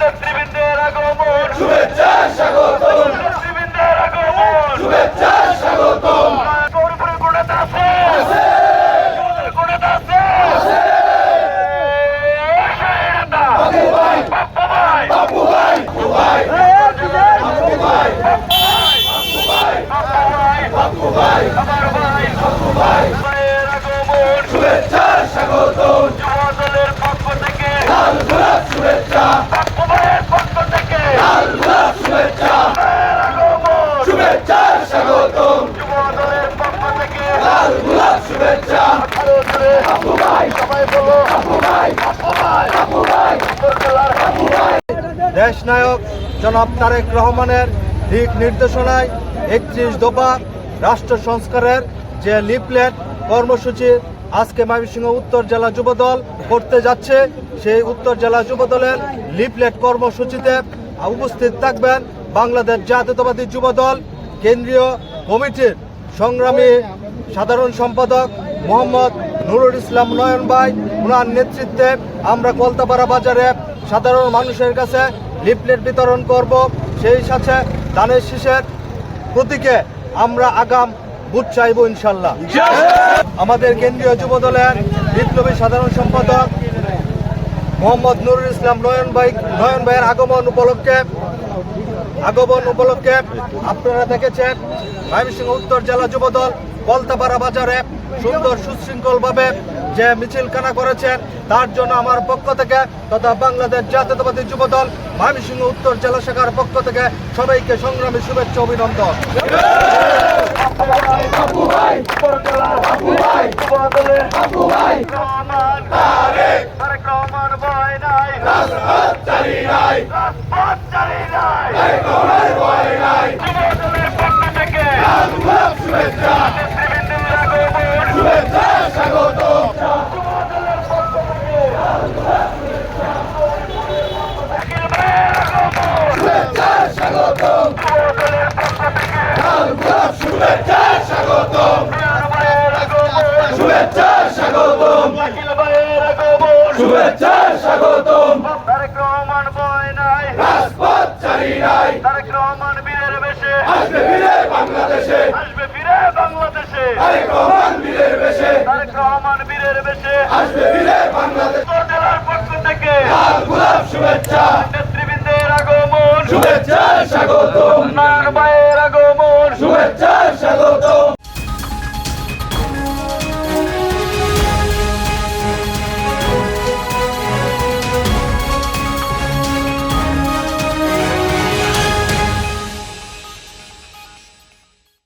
নেতৃবৃন্দের আগমন। শুভেচ্ছা স্বাগত নেতৃবৃন্দের আগমন। শুভেচ্ছা স্বাগত পক্ষ থেকে। দেশ নায়ক জনাব তারেক রহমানের দিক নির্দেশনায় একত্রিশ দফা রাষ্ট্র সংস্কারের যে লিফলেট কর্মসূচি আজকে ময়মনসিংহ উত্তর জেলা যুবদল করতে যাচ্ছে, সেই উত্তর জেলা যুবদলের লিফলেট কর্মসূচিতে উপস্থিত থাকবেন বাংলাদেশ জাতীয়তাবাদী যুবদল কেন্দ্রীয় কমিটির সংগ্রামী সাধারণ সম্পাদক মোহাম্মদ নুরুল ইসলাম নয়ন ভাই ওনার নেতৃত্বে আমরা কলতাপাড়া বাজারে সাধারণ মানুষের কাছে লিফলেট বিতরণ করব। সেই সাথে ধানের শীষের প্রতীকে আমরা আগাম বুথ চাইব ইনশাল্লাহ। আমাদের কেন্দ্রীয় যুব দলের বিপ্লবী সাধারণ সম্পাদক মোহাম্মদ নুরুল ইসলাম নয়ন ভাই, নয়ন ভাইয়ের আগমন উপলক্ষে আগমন উপলক্ষে আপনারা দেখেছেন, ময়মনসিংহ উত্তর জেলা যুবদল কলতাপাড়া বাজারে সুন্দর সুশৃঙ্খলভাবে যে মিছিলখানা করেছেন তার জন্য আমার পক্ষ থেকে তথা বাংলাদেশ জাতীয়তাবাদী যুবদল ময়মনসিংহ উত্তর জেলা শাখার পক্ষ থেকে সবাইকে সংগ্রামী শুভেচ্ছা অভিনন্দন। শুভেচ্ছা